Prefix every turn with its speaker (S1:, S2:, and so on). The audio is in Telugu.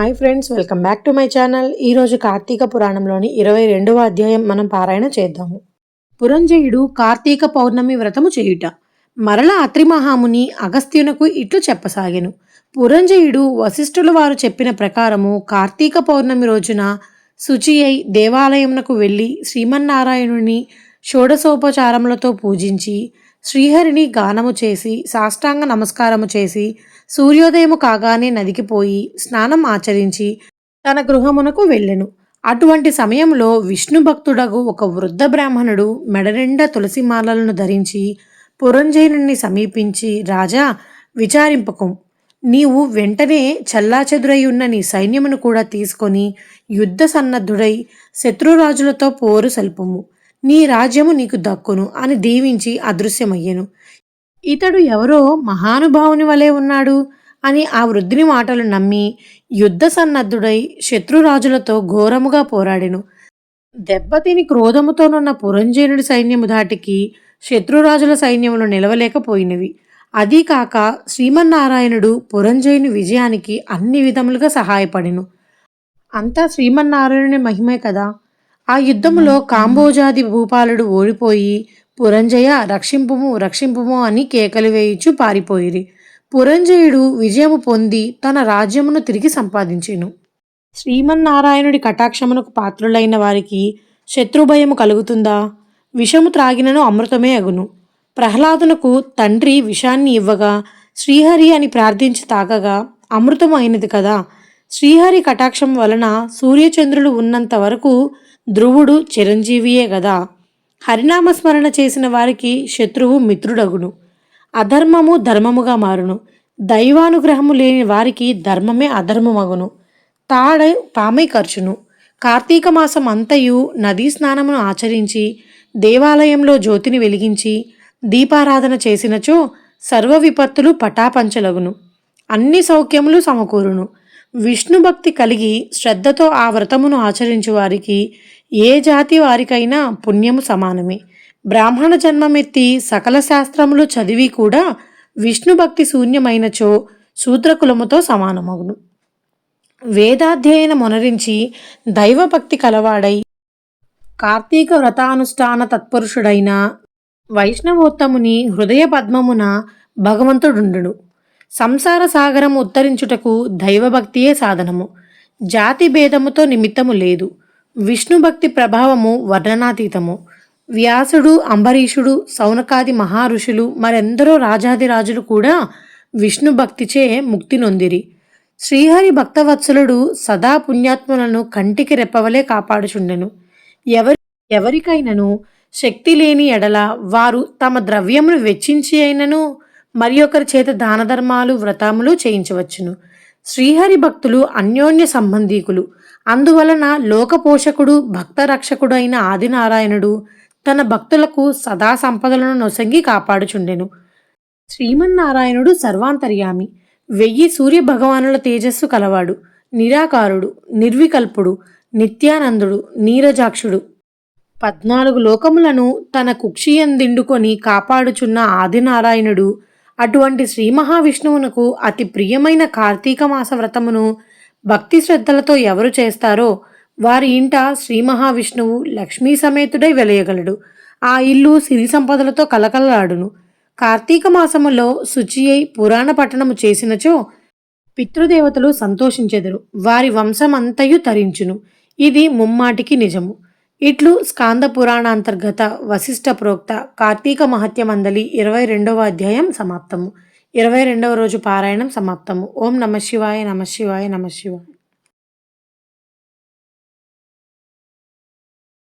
S1: Hi friends welcome back to my channel. ఈరోజు కార్తీక పురాణంలోని ఇరవై రెండవ అధ్యాయం మనం పారాయణ చేద్దాము. పురంజయుడు కార్తీక పౌర్ణమి వ్రతము చేయుట. మరల అత్రిమహాముని అగస్త్యునకు ఇట్లు చెప్పసాగెను. పురంజయుడు వశిష్ఠుల వారు చెప్పిన ప్రకారము కార్తీక పౌర్ణమి రోజున శుచి అయి దేవాలయమునకు వెళ్ళి శ్రీమన్నారాయణుని షోడశోపచారములతో పూజించి శ్రీహరిని గానము చేసి సాష్టాంగ నమస్కారము చేసి సూర్యోదయము కాగానే నదికి పోయి స్నానం ఆచరించి తన గృహమునకు వెళ్ళెను. అటువంటి సమయంలో విష్ణు భక్తుడగు ఒక వృద్ధ బ్రాహ్మణుడు మెడనిండా తులసి మాలలను ధరించి పురంజయుని సమీపించి రాజా విచారింపకం. నీవు వెంటనే చల్లాచెదురై ఉన్న నీ సైన్యమును కూడా తీసుకొని యుద్ధ సన్నద్ధుడై శత్రురాజులతో పోరు సల్పము. నీ రాజ్యము నీకు దక్కును అని దీవించి అదృశ్యమయ్యను. ఇతడు ఎవరో మహానుభావుని వలె ఉన్నాడు అని ఆ వృద్ధుని మాటలు నమ్మి యుద్ధ సన్నద్ధుడై శత్రురాజులతో ఘోరముగా పోరాడెను. దెబ్బతిని క్రోధముతోనున్న పురంజయునుడి సైన్యము ధాటికి శత్రురాజుల సైన్యములు నిలవలేకపోయినవి. అదీ కాక శ్రీమన్నారాయణుడు పురంజయుని విజయానికి అన్ని విధములుగా సహాయపడెను. అంతా శ్రీమన్నారాయణుని మహిమే కదా. ఆ యుద్ధములో కాంబోజాది భూపాలుడు ఓడిపోయి పురంజయ రక్షింపుము రక్షింపుము అని కేకలు వేయిచు పారిపోయిరి. పురంజయుడు విజయము పొంది తన రాజ్యమును తిరిగి సంపాదించెను. శ్రీమన్నారాయణుడి కటాక్షమునకు పాత్రులైన వారికి శత్రుభయము కలుగుతుందా? విషము త్రాగినను అమృతమే అగును. ప్రహ్లాదునకు తండ్రి విషాన్ని ఇవ్వగా శ్రీహరి అని ప్రార్థించి తాగగా అమృతం అయినది కదా. శ్రీహరి కటాక్షం వలన సూర్యచంద్రులు ఉన్నంత వరకు ధ్రువుడు చిరంజీవియే కదా హరినామస్మరణ చేసిన వారికి శత్రువు మిత్రుడగును. అధర్మము ధర్మముగా మారును. దైవానుగ్రహము లేని వారికి ధర్మమే అధర్మమగును. తాడ తామే ఖర్చును కార్తీక మాసం అంతయు నదీ స్నానమును ఆచరించి దేవాలయంలో జ్యోతిని వెలిగించి దీపారాధన చేసినచో సర్వ విపత్తులు పటాపంచలగును. అన్ని సౌఖ్యములు సమకూరును. విష్ణు భక్తి కలిగి శ్రద్ధతో ఆ వ్రతమును ఆచరించు వారికి ఏ జాతి వారికైనా పుణ్యము సమానమే. బ్రాహ్మణ జన్మమెత్తి సకల శాస్త్రములు చదివి కూడా విష్ణు భక్తి శూన్యమైనచో శూద్రకులముతో సమానమగును. వేదాధ్యయన మొనరించి దైవభక్తి కలవాడై కార్తీక వ్రతానుష్ఠాన తత్పురుషుడైన వైష్ణవోత్తముని హృదయ పద్మమున భగవంతుడుండును. సంసార సాగరం ఉత్తరించుటకు దైవభక్తియే సాధనము. జాతి భేదముతో నిమిత్తము లేదు. విష్ణు భక్తి ప్రభావము వర్ణనాతీతము. వ్యాసుడు అంబరీషుడు సౌనకాది మహారుషులు మరెందరో రాజాదిరాజులు కూడా విష్ణు భక్తిచే ముక్తి నొందిరి. శ్రీహరి భక్తవత్సలుడు సదా పుణ్యాత్ములను కంటికి రెప్పవలే కాపాడుచుండెను. ఎవరి ఎవరికైనను శక్తి లేని ఎడల వారు తమ ద్రవ్యమును వెచ్చించి అయినను మరి ఒకరి చేత దాన ధర్మాలు వ్రతములు చేయించవచ్చును. శ్రీహరి భక్తులు అన్యోన్య సంబంధీకులు. అందువలన లోకపోషకుడు భక్త రక్షకుడు అయిన ఆదినారాయణుడు తన భక్తులకు సదా సంపదలను నొసంగి కాపాడుచుండెను. శ్రీమన్నారాయణుడు సర్వాంతర్యామి. వెయ్యి సూర్య భగవానుల తేజస్సు కలవాడు. నిరాకారుడు నిర్వికల్పుడు నిత్యానందుడు నీరజాక్షుడు. పద్నాలుగు లోకములను తన కుక్షియందిండుకొని కాపాడుచున్న ఆదినారాయణుడు అటువంటి శ్రీ మహావిష్ణువునకు అతి ప్రియమైన కార్తీక మాస వ్రతమును భక్తి శ్రద్ధలతో ఎవరు చేస్తారో వారి ఇంట శ్రీ మహావిష్ణువు లక్ష్మీ సమేతుడై వెలయగలడు. ఆ ఇల్లు సిరి సంపదలతో కలకలలాడును. కార్తీక మాసములో శుచి అయి పురాణ పట్టణము చేసినచో పితృదేవతలు సంతోషించెదరు. వారి వంశమంతయు తరించును. ఇది ముమ్మాటికి నిజము. ఇట్లు స్కాంద పురాణాంతర్గత వశిష్ట ప్రోక్త కార్తీక మహత్యమందలి ఇరవై రెండవ అధ్యాయం సమాప్తము. ఇరవై రెండవ రోజు పారాయణం సమాప్తము. ఓం నమ శివాయ నమ శివాయ నమ శివాయ.